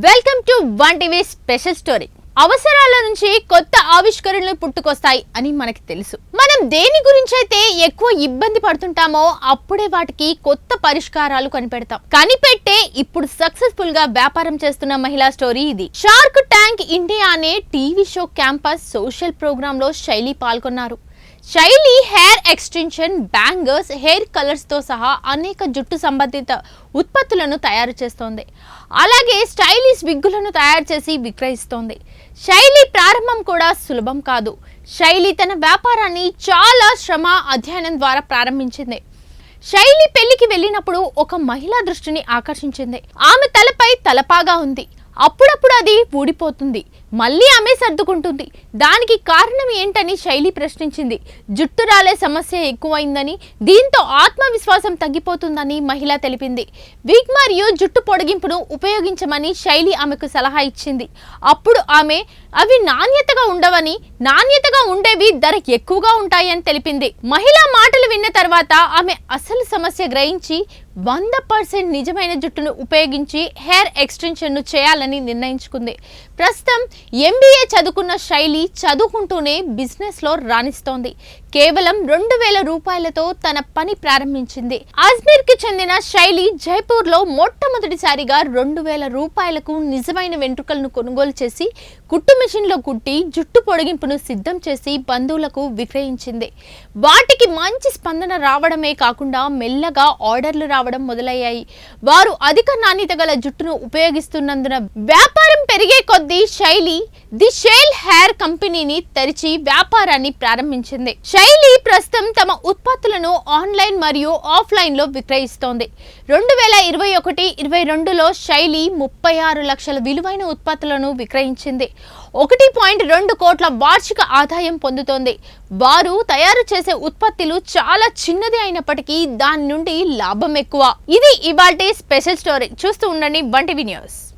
Welcome to one TV special story. అవసరాల నుంచి కొత్త ఆవిష్కరణలు పుట్టుకొస్తాయి అని మనకి తెలుసు. మనం దేని గురించి అయితే ఎక్కువ ఇబ్బంది పడుతుంటామో అప్పుడే వాటికి కొత్త పరిష్కారాలు కనిపెడతాం. కనిపెట్టే ఇప్పుడు సక్సెస్ఫుల్గా వ్యాపారం చేస్తున్న మహిళా స్టోరీ ఇది. షార్క్ ట్యాంక్ ఇండియా అనే టీవీ షో క్యాంపస్ సోషల్ ప్రోగ్రామ్లో శైలి పాల్గొన్నారు. శైలి హెయిర్ ఎక్స్టెన్షన్ బ్యాంగర్స్ హెయిర్ కలర్స్తో సహా అనేక జుట్టు సంబంధిత ఉత్పత్తులను తయారు చేస్తోంది. అలాగే స్టైలిష్ విగ్గులను తయారు చేసి విక్రయిస్తోంది. శైలి ప్రారంభం కూడా సులభం కాదు. శైలి తన వ్యాపారాన్ని చాలా శ్రమ అధ్యయనం ద్వారా ప్రారంభించింది. శైలి పెళ్ళికి వెళ్ళినప్పుడు ఒక మహిళా దృష్టిని ఆకర్షించింది. ఆమె తలపై తలపాగా ఉంది. అప్పుడప్పుడు అది ఊడిపోతుంది. మళ్ళీ ఆమె సర్దుకుంటుంది. దానికి కారణం ఏంటని శైలి ప్రశ్నించింది. జుట్టు రాలే సమస్య ఎక్కువైందని దీంతో ఆత్మవిశ్వాసం తగ్గిపోతుందని మహిళ తెలిపింది. విగ్ మరియు జుట్టు పొడిగింపును ఉపయోగించమని శైలి ఆమెకు సలహా ఇచ్చింది. అప్పుడు ఆమె అవి నాణ్యతగా ఉండవని నాణ్యతగా ఉండేవి ధర ఎక్కువగా ఉంటాయని తెలిపింది మహిళ మాటలు విన్న తర్వాత ఆమె అసలు సమస్య గ్రహించి వంద పర్సెంట్ నిజమైన జుట్టును ఉపయోగించి హెయిర్ ఎక్స్టెన్షన్ను చేయాలని నిర్ణయించుకుంది. ప్రస్తుతం ఎంబీఏ చదువుకున్న శైలి చదువుకుంటూనే బిజినెస్లో రాణిస్తోంది. కేవలం రెండు వేల రూపాయలతో తన పని ప్రారంభించింది. అజ్మీర్కి చెందిన శైలి జైపూర్లో మొట్టమొదటిసారిగా రెండు వేల రూపాయలకు నిజమైన వెంట్రుకలను కొనుగోలు చేసి కుట్టు మిషన్లో కుట్టి జుట్టు పొడిగింపును సిద్ధం చేసి బంధువులకు విక్రయించింది. వాటికి మంచి స్పందన రావడమే కాకుండా మెల్లగా ఆర్డర్లు రావడం మొదలయ్యాయి. వారు అధిక నాణ్యత గల జుట్టును ఉపయోగిస్తున్నందున వ్యాపారం పెరిగే కొద్దీ శైలి ది షేల్ హెయిర్ కంపెనీని తెరిచి వ్యాపారాన్ని ప్రారంభించింది. శైలి ప్రస్తుతం తమ ఉత్పత్తులను ఆన్లైన్ మరియు ఆఫ్లైన్లో విక్రయిస్తోంది. రెండు వేల ఇరవై ఒకటి ఇరవై రెండులో శైలి ముప్పై ఆరు లక్షల విలువైన ఉత్పత్తులను విక్రయించింది. ఒకటి పాయింట్ రెండు కోట్ల వార్షిక ఆదాయం పొందుతోంది. వారు తయారు చేసే ఉత్పత్తులు చాలా చిన్నది అయినప్పటికీ దాని నుండి లాభం ఎక్కువ. ఇది ఇవాల్టి స్పెషల్ స్టోరీ. చూస్తూ ఉండండి వంటివి న్యూస్.